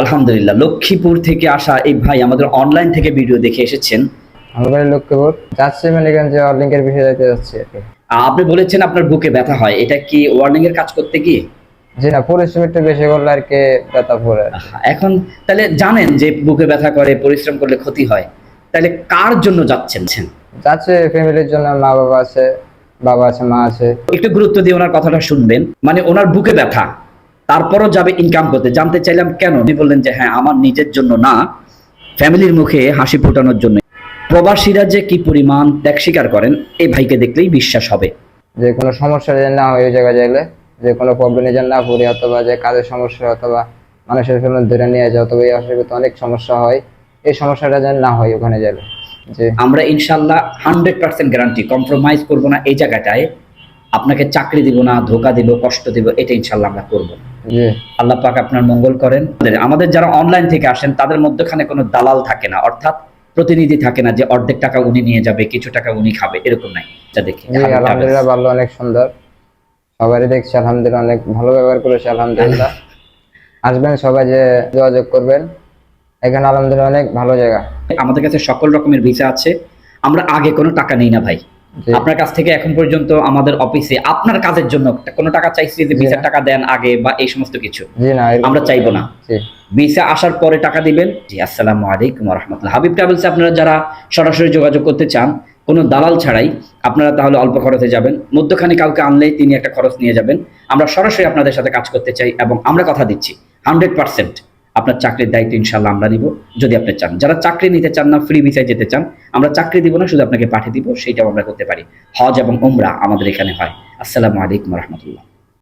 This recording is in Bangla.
আলহামদুলিল্লাহ। লক্ষ্মীপুর থেকে আসা এই ভাই আমাদের অনলাইন থেকে ভিডিও দেখে এসেছেন। আমার বাড়ি লক্ষ্মীপুর যাচ্ছি মেলিগঞ্জে অলিঙ্কের বিষয়ে যাইতে যাচ্ছি আর কি। আপনি বলেছেন আপনার বুকে ব্যথা হয় এটা কি ওয়ার্নিং এর কাজ করতে গিয়ে? জি না পরিশ্রম একটু বেশি করলে আর কি ব্যথা পড়ে এখন তাহলে জানেন যে বুকে ব্যথা করে পরিশ্রম করলে ক্ষতি হয়। তাহলে কার জন্য যাচ্ছেন? যাচ্ছে ফ্যামিলির জন্য মা বাবা আছে বাবা আছে মা আছে। একটু গুরুত্ব দিয়ে ওনার কথাটা শুনবেন। মানে ওনার বুকে ব্যথা। তারপরও যাবে ইনকাম করতে। জানতে চাইলাম কেন? উনি বললেন যে হ্যাঁ আমার নিজের জন্য না ফ্যামিলির মুখে হাসি ফোটানোর জন্য। প্রবাসীরা যে কি পরিমাণ ত্যাগ স্বীকার করেন এই ভাইকে দেখলেই বিশ্বাস হবে। যে কোনো সমস্যা যেন না হয় ওই জায়গায় যাইলে যে কোনো প্রবলেমে যেন না পড়ি অথবা যে কাজের সমস্যা অথবা মানুষের ফ্যামিলি ধরে নিয়ে যায় অথবা এই অসুবিধা অনেক সমস্যা হয়। এই সমস্যাটা যেন না হয় ওখানে গেলে যে আমরা ইনশাল্লাহ হান্ড্রেড পার্সেন্ট গ্যারান্টি কম্প্রোমাইজ করব না এই জায়গাটায়। আপনাকে চাকরি দিব না ধোকা দিব কষ্ট দিব এটা ইনশাল্লাহ আমরা করব আল্লাহ পাক আপনার মঙ্গল করেন। আমাদের যারা অনলাইন থেকে আসেন তাদের মধ্যখানে কোনো দালাল থাকে না অর্থাৎ প্রতিনিধি থাকে না যে অর্ধেক টাকা উনি নিয়ে যাবে কিছু টাকা উনি খাবে এরকম নাই। যা দেখি। আলহামদুলিল্লাহ ভালো অনেক সুন্দর। সবারই দেখছি আলহামদুলিল্লাহ অনেক ভালো ব্যবহার করেছে আলহামদুলিল্লাহ। আসবেন সবাই যে যোগাযোগ করবেন। এখানে আলহামদুলিল্লাহ অনেক ভালো জায়গা। আমাদের কাছে সকল রকমের ভিসা আছে। আমরা আগে কোনো টাকা নেই না ভাই। আপনার কাছ থেকে এখন পর্যন্ত আমাদের অফিসে আপনার কাজের জন্য কোনো টাকা চাইছি যে ভিসার টাকা দেন আগে বা এই সমস্ত কিছু? জি না আমরা চাইব না। ভিসা আসার পরে টাকা দিবেন? জি আসসালামু আলাইকুম রহমতুল্লাহ। হাবিব ট্রাভেলসে আপনারা যারা সরাসরি যোগাযোগ করতে চান কোনো দালাল ছাড়াই আপনারা তাহলে অল্প খরচে যাবেন। মধ্যখানে কাউকে আনলেই তিনি একটা খরচ নিয়ে যাবেন। আমরা সরাসরি আপনাদের সাথে কাজ করতে চাই এবং আমরা কথা দিচ্ছি। Hundred percent. আপনার চাকরির দায়িত্ব ইনশাল্লাহ আমরা নিব, যদি আপনি চান। যারা চাকরি নিতে চান না ফ্রি ভিসায় যেতে চান, আমরা চাকরি দিব না, শুধু আপনাকে পাঠিয়ে দিব সেইটাও আমরা করতে পারি। হজ এবং উমরা আমাদের এখানে হয়। আসসালামু আলাইকুম রহমতুল্লাহ।